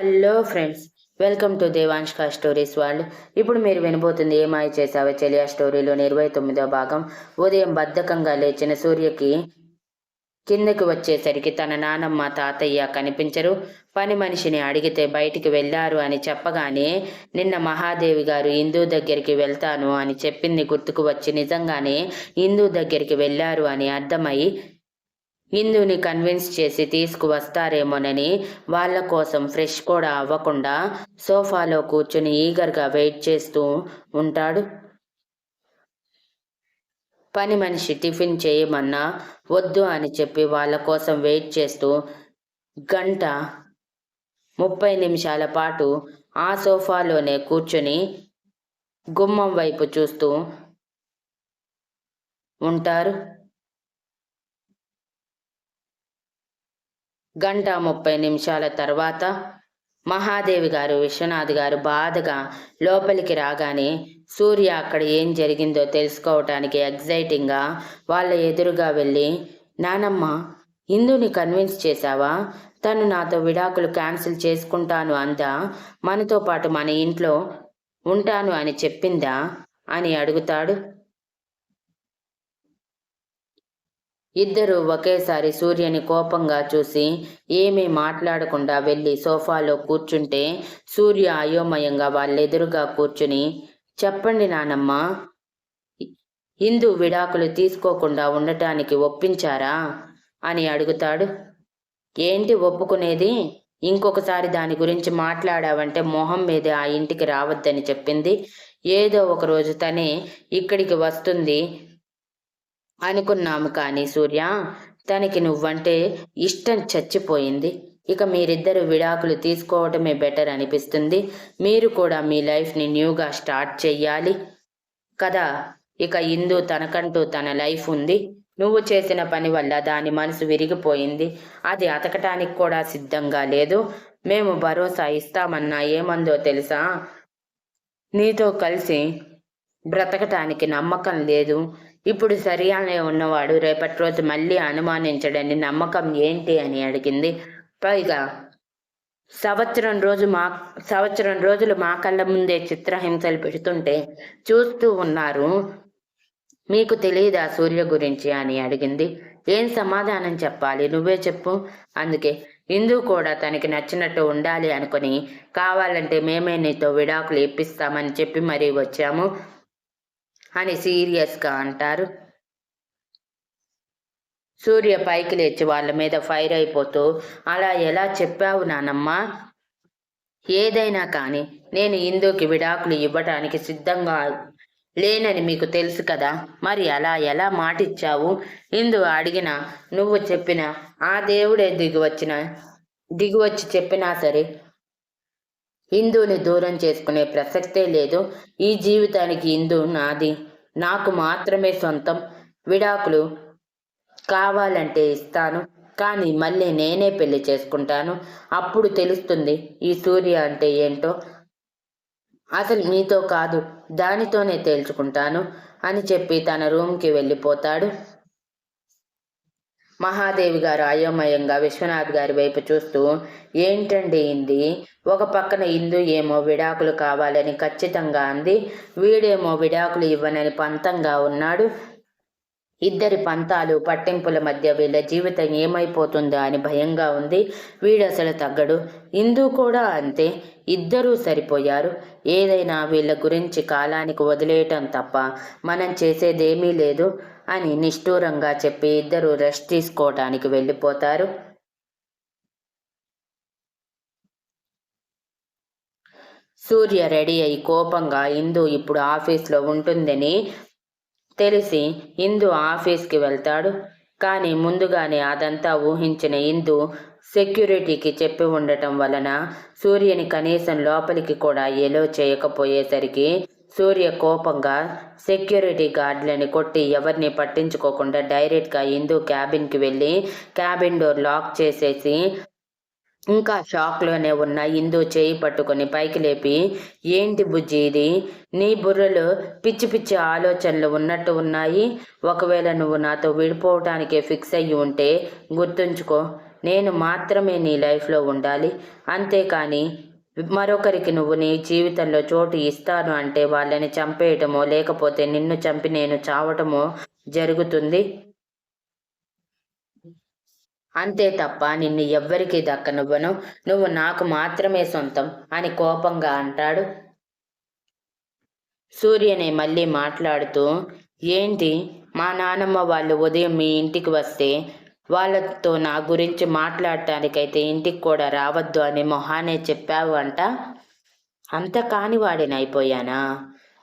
Hello friends welcome to దేవాంష్క stories world ఇప్పుడు మీరు వినబోతుంది ఏమాయి చేసావే చెలియా స్టోరీలోని ఇరవై తొమ్మిదో భాగం. ఉదయం బద్ధకంగా లేచిన సూర్యకి కిందకి వచ్చేసరికి తన నానమ్మ తాతయ్య కనిపించరు. పని మనిషిని అడిగితే బయటికి వెళ్ళారు అని చెప్పగానే నిన్న మహాదేవి గారు హిందూ దగ్గరికి వెళ్తాను అని చెప్పింది గుర్తుకు వచ్చి నిజంగానే హిందూ దగ్గరికి వెళ్ళారు అని అర్థమై ఇందుని కన్విన్స్ చేసి తీసుకువస్తారేమోనని వాళ్ళ కోసం ఫ్రెష్ కూడా అవ్వకుండా సోఫాలో కూర్చుని ఈగర్గా వెయిట్ చేస్తూ ఉంటాడు. పని మనిషి టిఫిన్ చేయమన్నా వద్దు అని చెప్పి వాళ్ళ కోసం వెయిట్ చేస్తూ గంట ముప్పై నిమిషాల పాటు ఆ సోఫాలోనే కూర్చుని గుమ్మం వైపు చూస్తూ ఉంటారు. గంట ముప్పై నిమిషాల తర్వాత మహాదేవి గారు విశ్వనాథ్ గారు బాధగా లోపలికి రాగానే సూర్య అక్కడ ఏం జరిగిందో తెలుసుకోవటానికి ఎగ్జైటింగ్గా వాళ్ళ ఎదురుగా వెళ్ళి నానమ్మ హిందూని కన్విన్స్ చేశావా? తను నాతో విడాకులు క్యాన్సిల్ చేసుకుంటాను అందా? మనతో పాటు మన ఇంట్లో ఉంటాను అని చెప్పిందా? అని అడుగుతాడు ఇద్దరు ఒకేసారి సూర్యని కోపంగా చూసి ఏమీ మాట్లాడకుండా వెళ్ళి సోఫాలో కూర్చుంటే సూర్య అయోమయంగా వాళ్ళెదురుగా కూర్చుని చెప్పండి నానమ్మ హిందూ విడాకులు తీసుకోకుండా ఉండటానికి ఒప్పించారా? అని అడుగుతాడు. ఏంటి ఒప్పుకునేది? ఇంకొకసారి దాని గురించి మాట్లాడావంటే మొహం మీదే ఆ ఇంటికి రావద్దని చెప్పింది. ఏదో ఒక రోజు తనే ఇక్కడికి వస్తుంది అనుకున్నాము కానీ సూర్య తనకి నువ్వంటే ఇష్టం చచ్చిపోయింది. ఇక మీరిద్దరు విడాకులు తీసుకోవటమే బెటర్ అనిపిస్తుంది. మీరు కూడా మీ లైఫ్ని న్యూగా స్టార్ట్ చెయ్యాలి. కదా? ఇక ఇందు తనకంటూ తన లైఫ్ ఉంది. నువ్వు చేసిన పని వల్ల దాని మనసు విరిగిపోయింది. అది అతకటానికి కూడా సిద్ధంగా లేదు. మేము భరోసా ఇస్తామన్నా ఏమందో తెలుసా? నీతో కలిసి బ్రతకటానికి నమ్మకం లేదు. ఇప్పుడు సరిగానే ఉన్నవాడు రేపటి రోజు మళ్ళీ అనుమానించడని నమ్మకం ఏంటి అని అడిగింది. పైగా సంవత్సరం రోజు మా సంవత్సరం రోజులు మా కళ్ళ ముందే చిత్రహింసలు పెడుతుంటే చూస్తూ ఉన్నారు. మీకు తెలియదా సూర్య గురించి అని అడిగింది. ఏం సమాధానం చెప్పాలి? నువ్వే చెప్పు. అందుకే ఇందు కూడా తనకి నచ్చినట్టు ఉండాలి అనుకుని కావాలంటే మేమే నీతో విడాకులు ఇప్పిస్తామని చెప్పి మరీ వచ్చాము. అని సీరియస్గా అంటారు. సూర్య పైకి లేచి వాళ్ళ మీద ఫైర్ అయిపోతూ అలా ఎలా చెప్పావు నానమ్మా? ఏదైనా కానీ నేను ఇందుకి విడాకులు ఇవ్వటానికి సిద్ధంగా లేనని మీకు తెలుసు కదా? మరి అలా ఎలా మాటిచ్చావు? ఇందు అడిగిన నువ్వు చెప్పిన ఆ దేవుడే దిగువచ్చిన దిగువచ్చి చెప్పినా సరే హిందువుని దూరం చేసుకునే ప్రసక్తే లేదు. ఈ జీవితానికి హిందూ నాది. నాకు మాత్రమే సొంతం. విడాకులు కావాలంటే ఇస్తాను. కానీ మళ్ళీ నేనే పెళ్ళి చేసుకుంటాను. అప్పుడు తెలుస్తుంది ఈ సూర్య అంటే ఏంటో. అసలు మీతో కాదు. దానితోనే తేల్చుకుంటాను అని చెప్పి తన రూమ్కి వెళ్ళిపోతాడు. మహాదేవి గారు అయోమయంగా విశ్వనాథ్ గారి వైపు చూస్తూ ఏంటండి ఇంది? ఒక పక్కన ఇందు ఏమో విడాకులు కావాలని ఖచ్చితంగా అంది. వీడేమో విడాకులు ఇవ్వనని పంతంగా ఉన్నాడు. ఇద్దరి పంతాలు పట్టింపుల మధ్య వీళ్ళ జీవితం ఏమైపోతుందా అని భయంగా ఉంది. వీడసలు తగ్గడు. ఇందు కూడా అంతే. ఇద్దరూ సరిపోయారు. ఏదైనా వీళ్ళ గురించి కాలానికి వదిలేయటం తప్ప మనం చేసేదేమీ లేదు. అని నిష్ఠూరంగా చెప్పి ఇద్దరు రెస్ట్ తీసుకోవటానికి వెళ్ళిపోతారు. సూర్య రెడీ అయి కోపంగా ఇందు ఇప్పుడు ఆఫీస్లో ఉంటుందని తెలిసి ఇందు ఆఫీస్కి వెళ్తాడు. కానీ ముందుగానే అదంతా ఊహించిన ఇందు సెక్యూరిటీకి చెప్పి ఉండటం వలన సూర్యని కనీసం లోపలికి కూడా ఎలో చేయకపోయేసరికి సూర్య కోపంగా సెక్యూరిటీ గార్డులని కొట్టి ఎవరిని పట్టించుకోకుండా డైరెక్ట్గా ఇందు క్యాబిన్కి వెళ్ళి క్యాబిన్ డోర్ లాక్ చేసేసి ఇంకా షాక్లోనే ఉన్న ఇందు చేయి పట్టుకొని పైకి లేపి ఏంటి బుజ్జి ఇది? నీ బుర్రలో పిచ్చి పిచ్చి ఆలోచనలు ఉన్నట్టు ఉన్నాయి. ఒకవేళ నువ్వు నాతో విడిపోవటానికే ఫిక్స్ అయ్యి ఉంటే గుర్తుంచుకో. నేను మాత్రమే నీ లైఫ్లో ఉండాలి. అంతేకాని మరొకరికి నువ్వు నీ జీవితంలో చోటు ఇస్తాను అంటే వాళ్ళని చంపేయటమో లేకపోతే నిన్ను చంపి నేను చావటమో జరుగుతుంది. అంతే తప్ప నిన్ను ఎవ్వరికీ దక్కనివ్వను. నువ్వు నాకు మాత్రమే సొంతం అని కోపంగా అంటాడు. సూర్యని మళ్ళీ మాట్లాడుతూ ఏంటి? మా నానమ్మ వాళ్ళు ఉదయం మీ ఇంటికి వస్తే వాళ్ళతో నా గురించి మాట్లాడటానికైతే ఇంటికి కూడా రావద్దు అని మొహానే చెప్పావు అంట. అంత కాని వాడినైపోయానా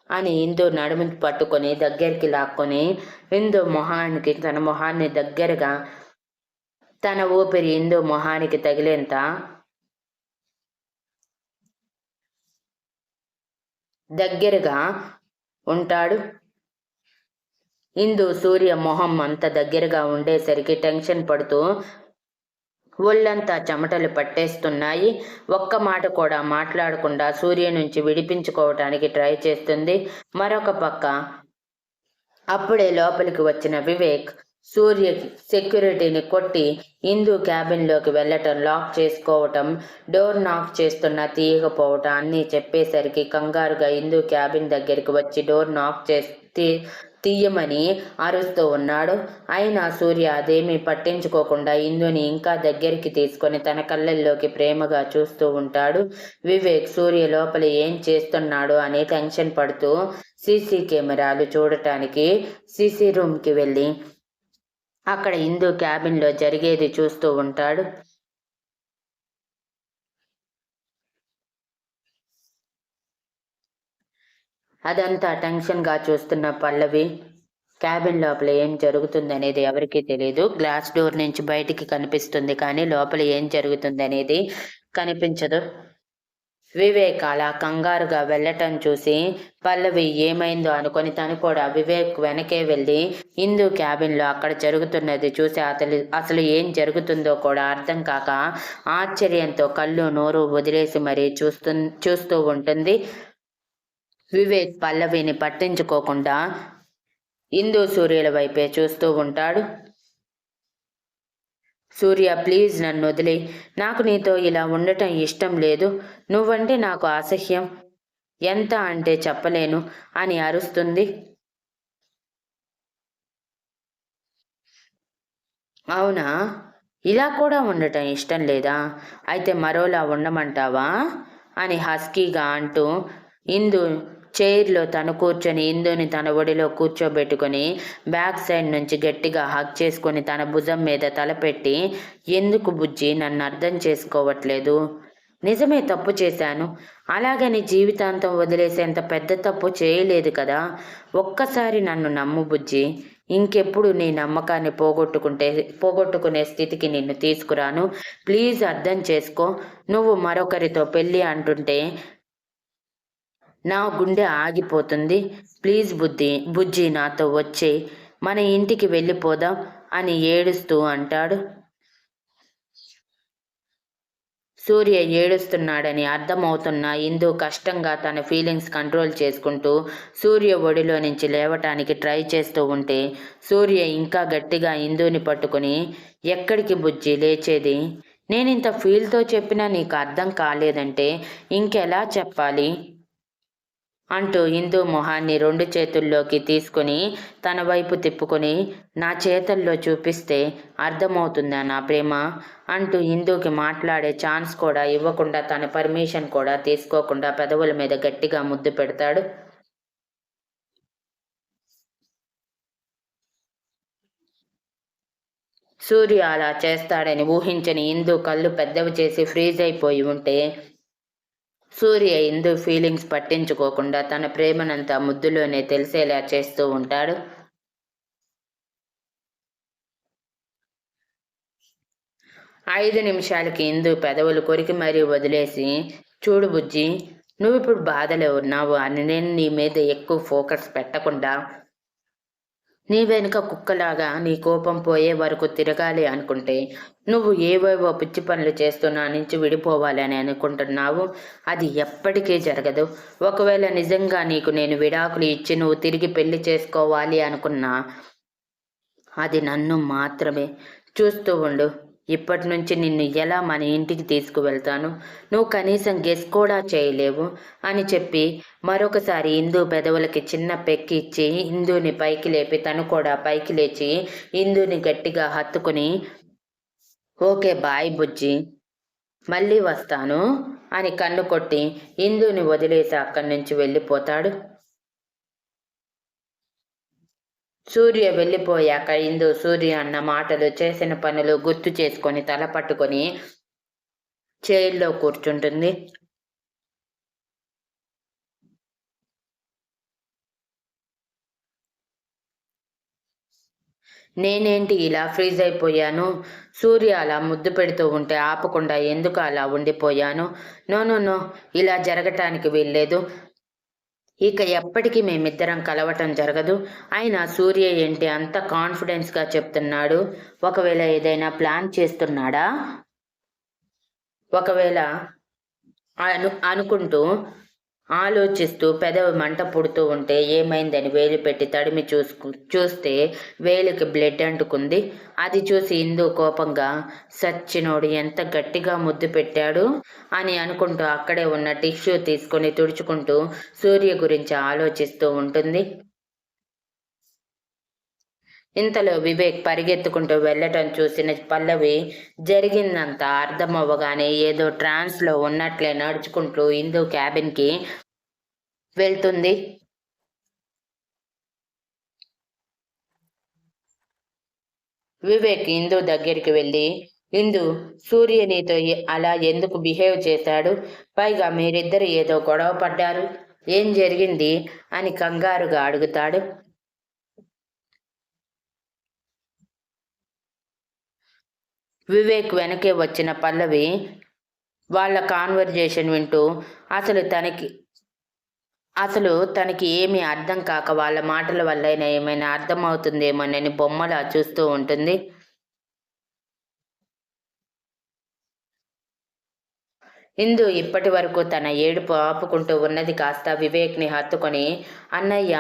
అని ఇందు నడుము పట్టుకొని దగ్గరికి లాక్కొని ఇందు మొహానికి తన మొహాన్ని దగ్గరగా తన ఊపిరి ఇందు మొహానికి తగిలేంత దగ్గరగా ఉంటాడు. ఇందు సూర్య మొహం అంత దగ్గరగా ఉండేసరికి టెన్షన్ పడుతూ ఒళ్ళంతా చెమటలు పట్టేస్తున్నాయి. ఒక్క మాట కూడా మాట్లాడకుండా సూర్య నుంచి విడిపించుకోవటానికి ట్రై చేస్తుంది. మరొక పక్క అప్పుడే లోపలికి వచ్చిన వివేక్ సూర్య సెక్యూరిటీని కొట్టి ఇందు క్యాబిన్లోకి వెళ్ళటం లాక్ చేసుకోవటం డోర్ నాక్ చేస్తున్న తీయకపోవటం అన్నీ చెప్పేసరికి కంగారుగా ఇందు క్యాబిన్ దగ్గరికి వచ్చి డోర్ నాక్ చేసి తీయమని అరుస్తూ ఉన్నాడు. అయినా సూర్య అదేమీ పట్టించుకోకుండా ఇందుని ఇంకా దగ్గరికి తీసుకొని తన కళ్ళల్లోకి ప్రేమగా చూస్తూ ఉంటాడు. వివేక్ సూర్య లోపల ఏం చేస్తున్నాడు అని టెన్షన్ పడుతూ సీసీ కెమెరాలు చూడటానికి సీసీ రూమ్కి వెళ్ళి అక్కడ ఇందు క్యాబిన్లో జరిగేది చూస్తూ ఉంటాడు. అదంతా టెన్షన్గా చూస్తున్న పల్లవి క్యాబిన్ లోపల ఏం జరుగుతుంది అనేది ఎవరికీ తెలియదు గ్లాస్ డోర్ నుంచి బయటికి కనిపిస్తుంది కానీ లోపల ఏం జరుగుతుంది అనేది కనిపించదు. వివేక్ అలా కంగారుగా వెళ్ళటం చూసి పల్లవి ఏమైందో అనుకొని తను కూడా వివేక్ వెనకే వెళ్ళి హిందూ క్యాబిన్లో అక్కడ జరుగుతున్నది చూసి అతలు అసలు ఏం జరుగుతుందో కూడా అర్థం కాక ఆశ్చర్యంతో కళ్ళు నోరు వదిలేసి మరీ చూస్తు చూస్తూ ఉంటుంది. వివేక్ పల్లవిని పట్టించుకోకుండా ఇందు సూర్యుల వైపే చూస్తూ ఉంటాడు. సూర్య ప్లీజ్ నన్ను వదిలే. నాకు నీతో ఇలా ఉండటం ఇష్టం లేదు. నువ్వంటే నాకు అసహ్యం. ఎంత అంటే చెప్పలేను అని అరుస్తుంది. అవునా? ఇలా కూడా ఉండటం ఇష్టం లేదా? అయితే మరోలా ఉండమంటావా? అని హస్కీగా అంటూ ఇందు చైర్లో తను కూర్చొని ఇందుని తన ఒడిలో కూర్చోబెట్టుకొని బ్యాక్ సైడ్ నుంచి గట్టిగా హక్ చేసుకొని తన భుజం మీద తలపెట్టి ఎందుకు బుజ్జి నన్ను అర్థం చేసుకోవట్లేదు? నిజమే తప్పు చేశాను. అలాగని జీవితాంతం వదిలేసేంత పెద్ద తప్పు చేయలేదు కదా? ఒక్కసారి నన్ను నమ్ము బుజ్జి. ఇంకెప్పుడు నీ నమ్మకాన్ని పోగొట్టుకుంటే పోగొట్టుకునే స్థితికి నిన్ను తీసుకురాను. ప్లీజ్ అర్థం చేసుకో. నువ్వు మరొకరితో పెళ్ళి అంటుంటే నా గుండె ఆగిపోతుంది. ప్లీజ్ బుద్ధి బుజ్జి నాతో వచ్చే మన ఇంటికి వెళ్ళిపోదాం అని ఏడుస్తూ అంటాడు. సూర్య ఏడుస్తున్నాడని అర్థమవుతున్న ఇందు కష్టంగా తన ఫీలింగ్స్ కంట్రోల్ చేసుకుంటూ సూర్య ఒడిలో నుంచి లేవటానికి ట్రై చేస్తూ ఉంటే సూర్య ఇంకా గట్టిగా ఇందుని పట్టుకుని ఎక్కడికి బుజ్జి లేచేది? నేను ఇంత ఫీల్తో చెప్పినా నీకు అర్థం కాలేదంటే ఇంకెలా చెప్పాలి? అంటూ హిందూ మొహాన్ని రెండు చేతుల్లోకి తీసుకుని తన వైపు తిప్పుకొని నా చేతల్లో చూపిస్తే అర్థమవుతుందా నా ప్రేమ? అంటూ హిందూకి మాట్లాడే ఛాన్స్ కూడా ఇవ్వకుండా తన పర్మిషన్ కూడా తీసుకోకుండా పెదవుల మీద గట్టిగా ముద్దు పెడతాడు. సూర్య అలా చేస్తాడని ఊహించని ఇందు కళ్ళు పెద్దవి చేసి ఫ్రీజ్ అయిపోయి ఉంటే సూర్య ఇందు ఫీలింగ్స్ పట్టించుకోకుండా తన ప్రేమనంతా ముద్దులోనే తెలిసేలా చేస్తూ ఉంటాడు. ఐదు నిమిషాలకి ఇందు పెదవులు కొరికి మరీ వదిలేసి చూడు బుజ్జి నువ్వు ఇప్పుడు బాధలో ఉన్నావు అని నేను నీ మీద ఎక్కువ ఫోకస్ పెట్టకుండా నీ వెనుక కుక్కలాగా నీ కోపం పోయే వరకు తిరగాలి అనుకుంటే నువ్వు ఏవేవో పిచ్చి పనులు చేస్తున్నా నుంచి విడిపోవాలని అనుకుంటున్నావు? అది ఎప్పటికీ జరగదు. ఒకవేళ నిజంగా నీకు నేను విడాకులు ఇచ్చి నువ్వు తిరిగి పెళ్ళి చేసుకోవాలి అనుకున్నా అది నన్ను మాత్రమే చూస్తూ ఉండు. ఇప్పటి నుంచి నిన్ను ఎలా మన ఇంటికి తీసుకువెళ్తాను? నువ్వు కనీసం గెస్ కూడా చేయలేవు అని చెప్పి మరొకసారి ఇందు పెదవులకి చిన్న పెక్కి ఇచ్చి ఇందుని పైకి లేపి తను కూడా పైకి లేచి ఇందుని గట్టిగా హత్తుకుని ఓకే బాయ్ బుజ్జి మళ్ళీ వస్తాను అని కన్ను కొట్టి ఇందుని వదిలేసి అక్కడి నుంచి వెళ్ళిపోతాడు. సూర్య వెళ్ళిపోయాక ఇందు సూర్య అన్న మాటలు చేసిన పనులు గుర్తు చేసుకొని తల పట్టుకొని చైర్లో కూర్చుంటుంది. నేనేంటి ఇలా ఫ్రీజ్ అయిపోయాను? సూర్య అలా ముద్దు పెడుతూ ఉంటే ఆపకుండా ఎందుకు అలా ఉండిపోయాను? నో నో నో ఇలా జరగటానికి వీల్లేదు. ఇక ఎప్పటికీ మేమిద్దరం కలవటం జరగదు. అయినా సూర్య ఏంటి అంత కాన్ఫిడెన్స్గా చెప్తున్నాడు? ఒకవేళ ఏదైనా ప్లాన్ చేస్తున్నాడా? ఒకవేళ అను అనుకుంటూ ఆలోచిస్తూ పెదవి మంట పుడుతూ ఉంటే ఏమైందని వేలు పెట్టి తడిమి చూసుకు చూస్తే వేలికి బ్లడ్ అంటుకుంది. అది చూసి ఇందు కోపంగా సచ్చినోడు ఎంత గట్టిగా ముద్దు పెట్టాడు అని అనుకుంటూ అక్కడే ఉన్న టిష్యూ తీసుకొని తుడుచుకుంటూ సూర్య గురించి ఆలోచిస్తూ ఉంటుంది. ఇంతలో వివేక్ పరిగెత్తుకుంటూ వెళ్ళటం చూసిన పల్లవి జరిగిందంతా అర్థమవ్వగానే ఏదో ట్రాన్స్లో ఉన్నట్లే నడుచుకుంటూ ఇందు క్యాబిన్కి వెళ్తుంది. వివేక్ ఇందు దగ్గరికి వెళ్ళి ఇందు సూర్య నీతో అలా ఎందుకు బిహేవ్ చేశాడు? పైగా మీరిద్దరు ఏదో గొడవ పడ్డారు. ఏం జరిగింది? అని కంగారుగా అడుగుతాడు. వివేక్ వెనకే వచ్చిన పల్లవి వాళ్ళ కాన్వర్జేషన్ వింటూ అసలు తనకి అసలు తనకి ఏమీ అర్థం కాక వాళ్ళ మాటల వల్ల ఏమైనా అర్థమవుతుందేమోనని బొమ్మలా చూస్తూ ఉంటుంది. ఇందు ఇప్పటి వరకు తన ఏడుపు ఆపుకుంటూ ఉన్నది కాస్త వివేక్ని హత్తుకొని అన్నయ్య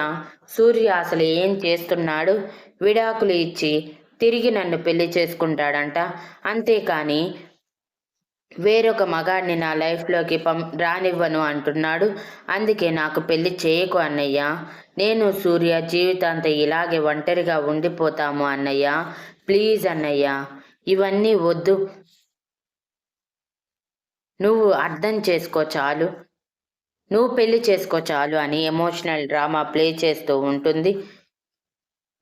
సూర్య అసలు ఏం చేస్తున్నాడు? విడాకులు ఇచ్చి తిరిగి నన్ను పెళ్ళి చేసుకుంటాడంట. అంతేకాని వేరొక మగాడిని నా లైఫ్లోకి పం రానివ్వను అంటున్నాడు. అందుకే నాకు పెళ్ళి చేయకు అన్నయ్య. నేను సూర్య జీవితాంత ఇలాగే ఒంటరిగా ఉండిపోతాము అన్నయ్య. ప్లీజ్ అన్నయ్య ఇవన్నీ వద్దు. నువ్వు అర్థం చేసుకో చాలు. నువ్వు పెళ్ళి చేసుకో చాలు అని ఎమోషనల్ డ్రామా ప్లే చేస్తూ ఉంటుంది.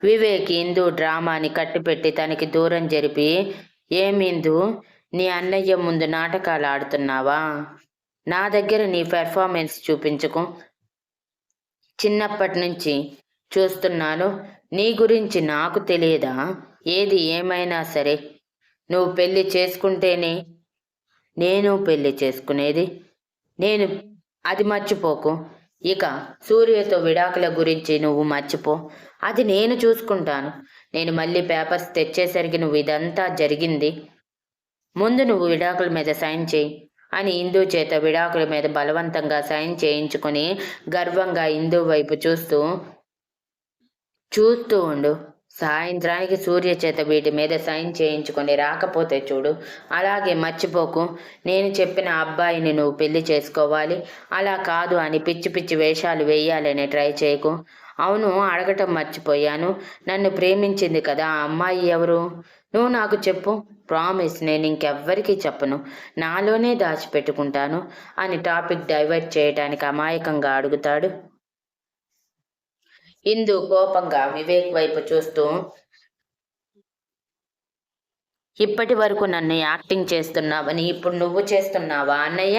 వివేక్ ఇందు డ్రామాని కట్టిపెట్టి తనకి దూరం జరిపి ఏమిందు నీ అన్నయ్య ముందు నాటకాలు ఆడుతున్నావా? నా దగ్గర నీ పెర్ఫార్మెన్స్ చూపించుకో. చిన్నప్పటి నుంచి చూస్తున్నాను. నీ గురించి నాకు తెలియదా? ఏది ఏమైనా సరే. నువ్వు పెళ్ళి చేసుకుంటేనే నేను పెళ్ళి చేసుకునేది. నేను అది మర్చిపోకు. ఇక సూర్యతో విడాకుల గురించి నువ్వు మర్చిపో. అది నేను చూసుకుంటాను. నేను మళ్ళీ పేపర్స్ తెచ్చేసరికి నువ్వు ఇదంతా జరిగింది. ముందు నువ్వు విడాకుల మీద సైన్ చేయి అని ఇందు చేత విడాకుల మీద బలవంతంగా సైన్ చేయించుకొని గర్వంగా ఇందు వైపు చూస్తూ చూస్తూ ఉండు. సాయంత్రానికి సూర్య చేత వీటి మీద సైన్ చేయించుకొని రాకపోతే చూడు. అలాగే మర్చిపోకు. నేను చెప్పిన అబ్బాయిని నువ్వు పెళ్ళి చేసుకోవాలి. అలా కాదు అని పిచ్చి పిచ్చి వేషాలు వేయాలని ట్రై చేయకు. అవును అడగటం మర్చిపోయాను. నన్ను ప్రేమించింది కదా ఆ అమ్మాయి ఎవరు? నువ్వు నాకు చెప్పు. ప్రామిస్ నేను ఇంకెవ్వరికీ చెప్పను. నాలోనే దాచిపెట్టుకుంటాను అని టాపిక్ డైవర్ట్ చేయటానికి అమాయకంగా అడుగుతాడు. ఇందు కోపంగా వివేక్ వైపు చూస్తూ ఇప్పటి వరకు నన్ను యాక్టింగ్ చేస్తున్నావని ఇప్పుడు నువ్వు చేస్తున్నావా అన్నయ్య?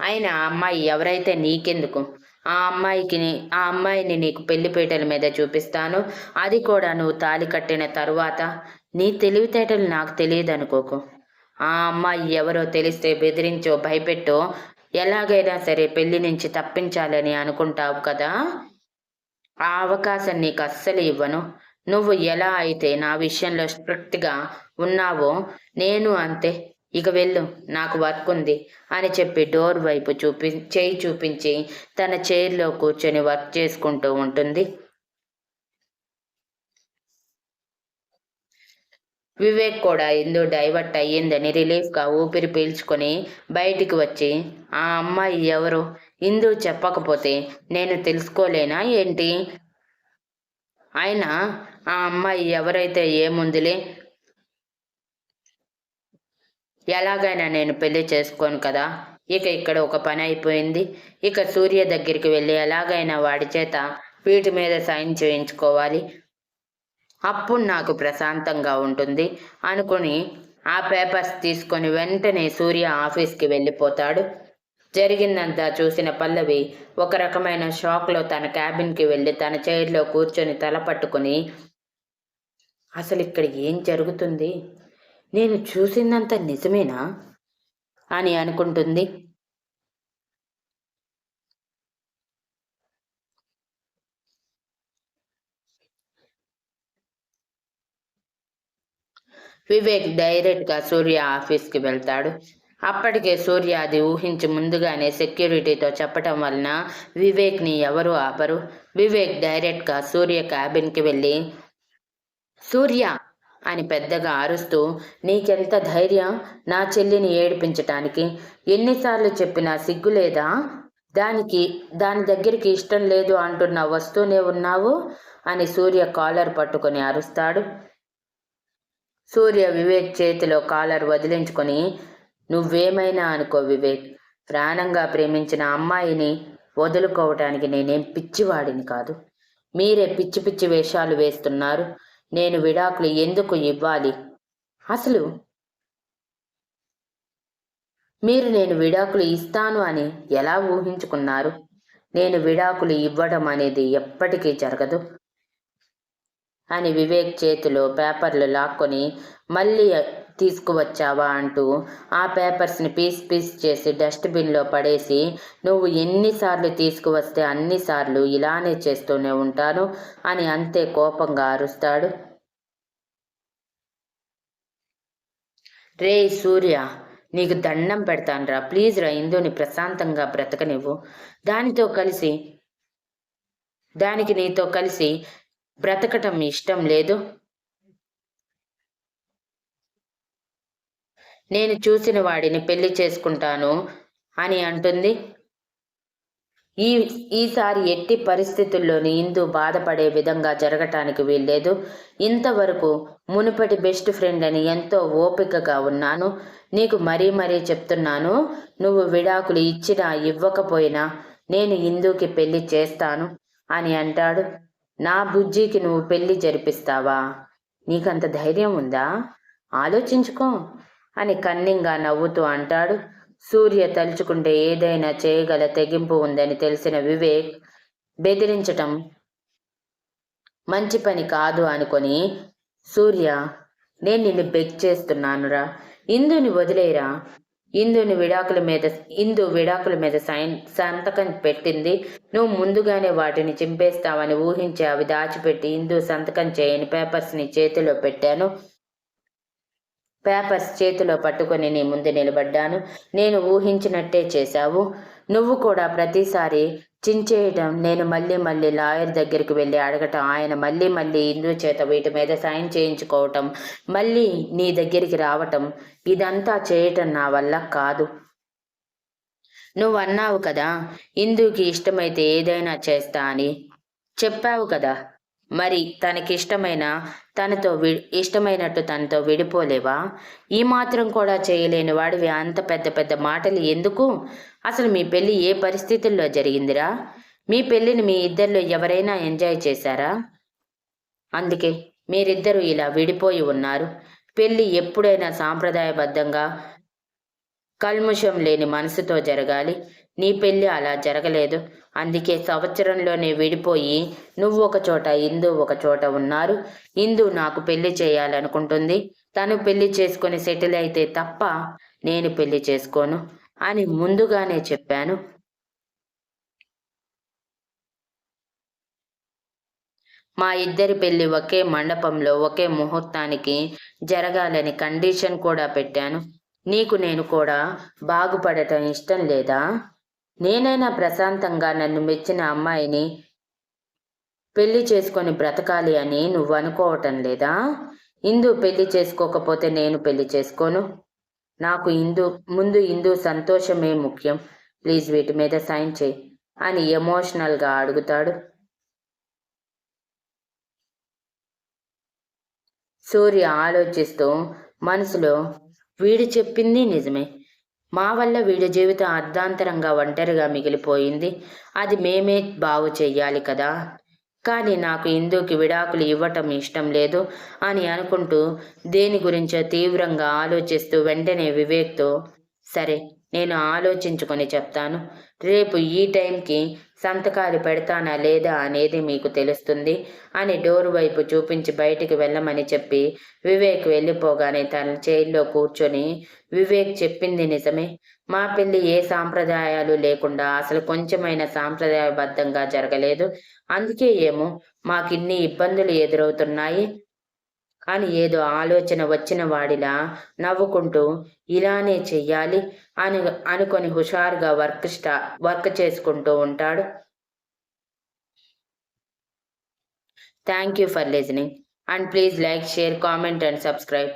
ఆయన అమ్మాయి ఎవరైతే నీకెందుకు? ఆ అమ్మాయికి ఆ అమ్మాయిని నీకు పెళ్ళిపీటల మీద చూపిస్తాను. అది కూడా నువ్వు తాలి కట్టిన తరువాత. నీ తెలివితేటలు నాకు తెలియదు అనుకోకు ఆ అమ్మాయి ఎవరో తెలిస్తే బెదిరించో భయపెట్టో ఎలాగైనా సరే పెళ్ళి నుంచి తప్పించాలని అనుకుంటావు కదా? ఆ అవకాశం నీకు అస్సలు ఇవ్వను. నువ్వు ఎలా అయితే నా విషయంలో స్ట్రిక్ట్గా ఉన్నావో నేను అంతే. ఇక వెళ్ళు నాకు వర్క్ ఉంది అని చెప్పి డోర్ వైపు చూపి చేయి చూపించి తన చైర్లో కూర్చొని వర్క్ చేసుకుంటూ ఉంటుంది. వివేక్ కూడా ఎందు డైవర్ట్ అయ్యిందని రిలీఫ్గా ఊపిరి పీల్చుకొని బయటికి వచ్చి ఆ అమ్మాయి ఎవరు? ఇందు చెప్పకపోతే నేను తెలుసుకోలేనా ఏంటి? అయినా ఆ అమ్మాయి ఎవరైతే ఏముందిలే? ఎలాగైనా నేను పెళ్ళి చేసుకోను కదా. ఇక ఇక్కడ ఒక పని అయిపోయింది. ఇక సూర్య దగ్గరికి వెళ్ళి ఎలాగైనా వాడి చేత వీటి మీద సైన్ చేయించుకోవాలి. అప్పుడు నాకు ప్రశాంతంగా ఉంటుంది అనుకుని ఆ పేపర్స్ తీసుకొని వెంటనే సూర్య ఆఫీస్కి వెళ్ళిపోతాడు. జరిగిందంతా చూసిన పల్లవి ఒక రకమైన షాక్లో తన క్యాబిన్కి వెళ్ళి తన చైర్లో కూర్చొని తల పట్టుకొని అసలు ఇక్కడ ఏం జరుగుతుంది? నేను చూసిందంత నిజమేనా? అని అనుకుంటుంది. వివేక్ డైరెక్ట్గా సూర్య ఆఫీస్కి వెళ్తాడు. అప్పటికే సూర్య అది ఊహించి ముందుగానే సెక్యూరిటీతో చెప్పటం వలన వివేక్ని ఎవరు ఆపరు. వివేక్ డైరెక్ట్గా సూర్య క్యాబిన్కి వెళ్ళి సూర్య! అని పెద్దగా అరుస్తూ నీకెంత ధైర్యం? నా చెల్లిని ఏడిపించటానికి ఎన్నిసార్లు చెప్పినా సిగ్గు లేదా? దానికి దాని దగ్గరికి ఇష్టం లేదు అంటున్నా వస్తూనే ఉన్నావు? అని సూర్య కాలర్ పట్టుకొని అరుస్తాడు. సూర్య వివేక్ చేతిలో కాలర్ వదిలించుకొని నువ్వేమైనా అనుకో వివేక్. ప్రాణంగా ప్రేమించిన అమ్మాయిని వదులుకోవటానికి నేనేం పిచ్చివాడిని కాదు. మీరే పిచ్చి పిచ్చి వేషాలు వేస్తున్నారు. నేను విడాకులు ఎందుకు ఇవ్వాలి? అసలు మీరు నేను విడాకులు ఇస్తాను అని ఎలా ఊహించుకున్నారు? నేను విడాకులు ఇవ్వడం అనేది ఎప్పటికీ జరగదు అని వివేక్ చేతిలో పేపర్లు లాక్కొని మళ్ళీ తీసుకువచ్చావా అంటూ ఆ పేపర్స్ని పీస్ పీస్ చేసి డస్ట్బిన్లో పడేసి నువ్వు ఎన్నిసార్లు తీసుకువస్తే అన్నిసార్లు ఇలానే చేస్తూనే ఉంటాను అని అంతే కోపంగా అరుస్తాడు. రే సూర్య నీకు దండం పెడతానురా. ప్లీజ్ రా ఇందుని ప్రశాంతంగా బ్రతకనివ్వు. దానితో కలిసి దానికి నీతో కలిసి బ్రతకటం ఇష్టం లేదు. నేను చూసిన వాడిని పెళ్ళి చేసుకుంటాను అని అంటుంది. ఈ ఈసారి ఎట్టి పరిస్థితుల్లోని ఇందు బాధపడే విధంగా జరగటానికి వీల్లేదు. ఇంతవరకు మునుపటి బెస్ట్ ఫ్రెండ్ అని ఎంతో ఓపికగా ఉన్నాను. నీకు మరీ మరీ చెప్తున్నాను నువ్వు విడాకులు ఇచ్చినా ఇవ్వకపోయినా నేను ఇందుకి పెళ్ళి చేస్తాను అని అంటాడు. నా బుజ్జికి నువ్వు పెళ్ళి జరిపిస్తావా? నీకంత ధైర్యం ఉందా? ఆలోచించుకో. అని కన్నింగా నవ్వుతూ అంటాడు. సూర్య తలుచుకుంటే ఏదైనా చేయగల తెగింపు ఉందని తెలిసిన వివేక్ బెదిరించటం మంచి పని కాదు అనుకొని సూర్య నేను నిన్ను బెగ్ చేస్తున్నానురా. ఇందుని వదిలేరా? ఇందుని విడాకుల మీద ఇందు విడాకుల మీద సైన్ సంతకం పెట్టింది. నువ్వు ముందుగానే వాటిని చింపేస్తావని ఊహించి అవి దాచిపెట్టి ఇందు సంతకం చేయని పేపర్స్ని చేతిలో పెట్టాను. పేపర్స్ చేతిలో పట్టుకొని నీ ముందు నిలబడ్డాను. నేను ఊహించినట్టే చేశావు. నువ్వు కూడా ప్రతిసారి చించేయటం నేను మళ్ళీ మళ్ళీ లాయర్ దగ్గరికి వెళ్ళి అడగటం ఆయన మళ్ళీ మళ్ళీ ఇందు చేత వీటి మీద సైన్ చేయించుకోవటం మళ్ళీ నీ దగ్గరికి రావటం ఇదంతా చేయటం నా వల్ల కాదు. నువ్వు అన్నావు కదా ఇందుకి ఇష్టమైతే ఏదైనా చేస్తా అని చెప్పావు కదా. మరి తనకిష్టమైన తనతో వి ఇష్టమైనట్టు తనతో విడిపోలేవా? ఈ మాత్రం కూడా చేయలేని వాడివి అంత పెద్ద పెద్ద మాటలు ఎందుకు? అసలు మీ పెళ్ళి ఏ పరిస్థితుల్లో జరిగిందిరా? మీ పెళ్ళిని మీ ఇద్దరిలో ఎవరైనా ఎంజాయ్ చేశారా? అందుకే మీరిద్దరూ ఇలా విడిపోయి ఉన్నారు. పెళ్ళి ఎప్పుడైనా సాంప్రదాయబద్ధంగా కల్ముషం లేని మనసుతో జరగాలి. నీ పెళ్ళి అలా జరగలేదు. అందుకే సంవత్సరంలోనే విడిపోయి నువ్వు ఒక చోట ఇందు ఒక చోట ఉన్నారు. ఇందు నాకు పెళ్ళి చేయాలనుకుంటుంది. తను పెళ్ళి చేసుకొని సెటిల్ అయితే తప్ప నేను పెళ్ళి చేసుకోను అని ముందుగానే చెప్పాను. మా ఇద్దరి పెళ్ళి ఒకే మండపంలో ఒకే ముహూర్తానికి జరగాలని కండిషన్ కూడా పెట్టాను. నీకు నేను కూడా బాగుపడటం ఇష్టం లేదా? నేనైనా ప్రశాంతంగా నన్ను మెచ్చిన అమ్మాయిని పెళ్ళి చేసుకొని బ్రతకాలి అని నువ్వు అనుకోవటం లేదా? ఇందు పెళ్ళి చేసుకోకపోతే నేను పెళ్ళి చేసుకోను. నాకు ఇందు ముందు ఇందు సంతోషమే ముఖ్యం. ప్లీజ్ వీటి మీద సైన్ చేయి అని ఎమోషనల్గా అడుగుతాడు. సూర్య ఆలోచిస్తూ మనసులో వీడు చెప్పింది నిజమే. మా వల్ల వీడి జీవితం అర్ధాంతరంగా ఒంటరిగా మిగిలిపోయింది. అది మేమే బాగు చెయ్యాలి కదా. కానీ నాకు ఇందుకి విడాకులు ఇవ్వటం ఇష్టం లేదు అని అనుకుంటూ దేని గురించో తీవ్రంగా ఆలోచిస్తూ వెంటనే వివేక్తో సరే నేను ఆలోచించుకొని చెప్తాను. రేపు ఈ టైంకి సంతకాలు పెడతానా లేదా అనేది మీకు తెలుస్తుంది అని డోర్ వైపు చూపించి బయటికి వెళ్ళమని చెప్పి వివేక్ వెళ్ళిపోగానే తన చైర్లో కూర్చొని వివేక్ చెప్పింది నిజమే. మా పెళ్ళి ఏ సాంప్రదాయాలు లేకుండా అసలు కొంచెమైన సాంప్రదాయబద్ధంగా జరగలేదు. అందుకే ఏమో మాకిన్ని ఇబ్బందులు ఎదురవుతున్నాయి అని ఏదో ఆలోచన వచ్చిన వాడిలా నవ్వుకుంటూ ఇలానే చెయ్యాలి. అని అనుకొని హుషారుగా వర్క్ స్టా వర్క్ చేసుకుంటూ ఉంటాడు. Thank you for listening and please like share comment and subscribe